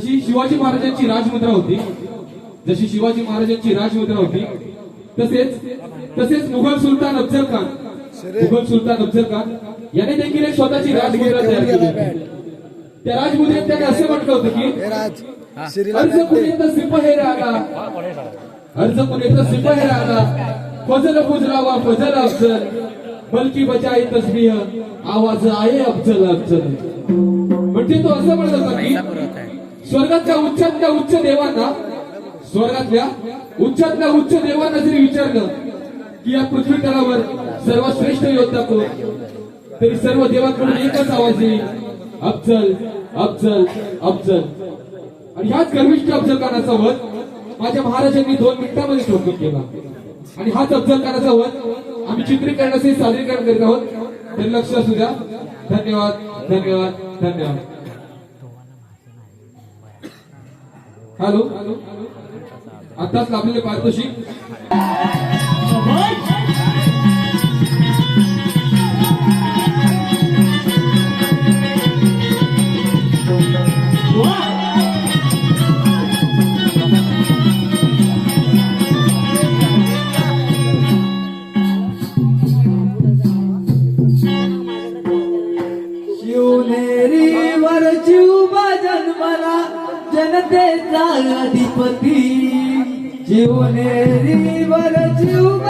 जशी शिवाजी महाराजांची राजमुद्रा होती जशी शिवाजी महाराजांची राजमुद्रा होती तसेच तसेच मुघल सुलतान अफजल खान मुघल सुलतान अफजल खान याने देखील एक स्वतःची राजमुद्रा तयार केली त्या राजमुद्रेत त्याने असे म्हटलं होतं की हे अर्ज कुणीत सिपाही रागा अर्ज कुणीत सिपाही रागा फजल फुजलावा फजल अफजल बलकी बजाई तस्बीह आवाज आहे अफजल अफजल. म्हणजे तो असं म्हणत होता की स्वर्गातल्या उच्चातल्या उच्च देवांना स्वर्गातल्या उच्चातल्या उच्च देवांना जरी विचारलं की या पृथ्वी तलावर सर्वात श्रेष्ठ योद्धा कोण? तरी सर्व देवांकडून एकच आवाज येईल अफजल अफजल अफजल. आणि ह्याच गर्विष्ठ अफजल खानाचा वध माझ्या महाराजांनी दोन मिनिटांमध्ये ठोकून केला. आणि हाच अफजल खानाचा वध आम्ही चित्रीकरणाचे सादरीकरण करीत आहोत. तर लक्ष असू द्या. धन्यवाद धन्यवाद धन्यवाद. हॅलो. आताच लाभलेले पारितोषिक. સોનેરી વરજ્યું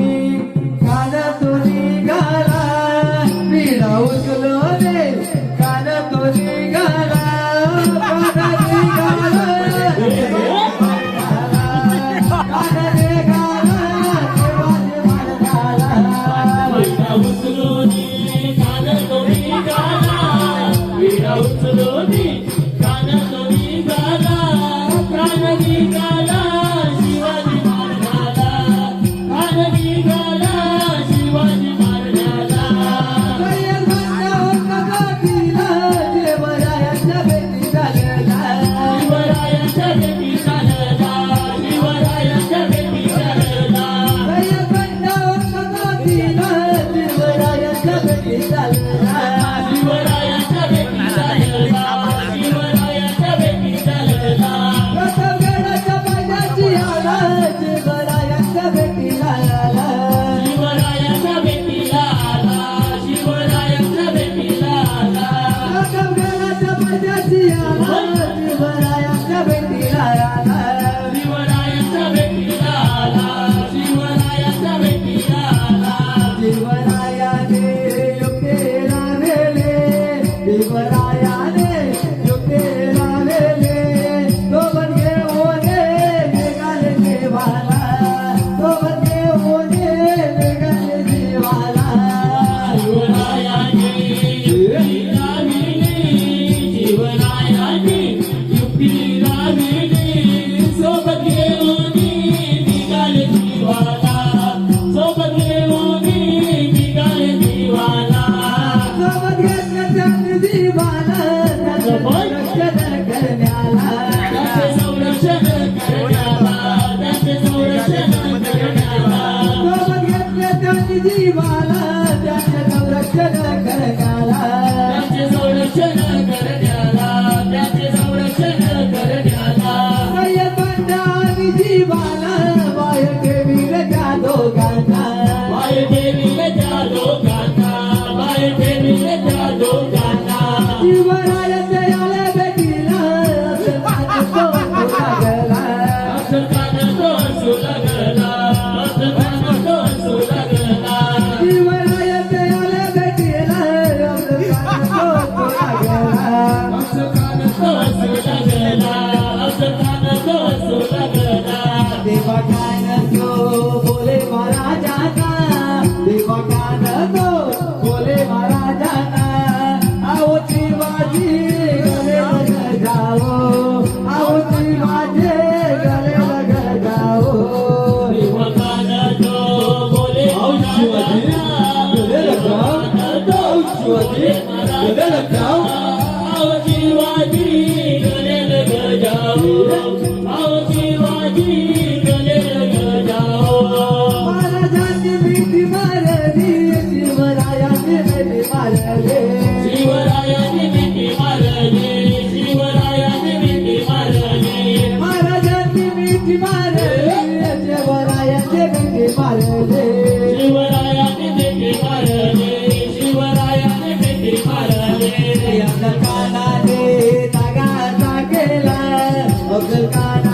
del canal.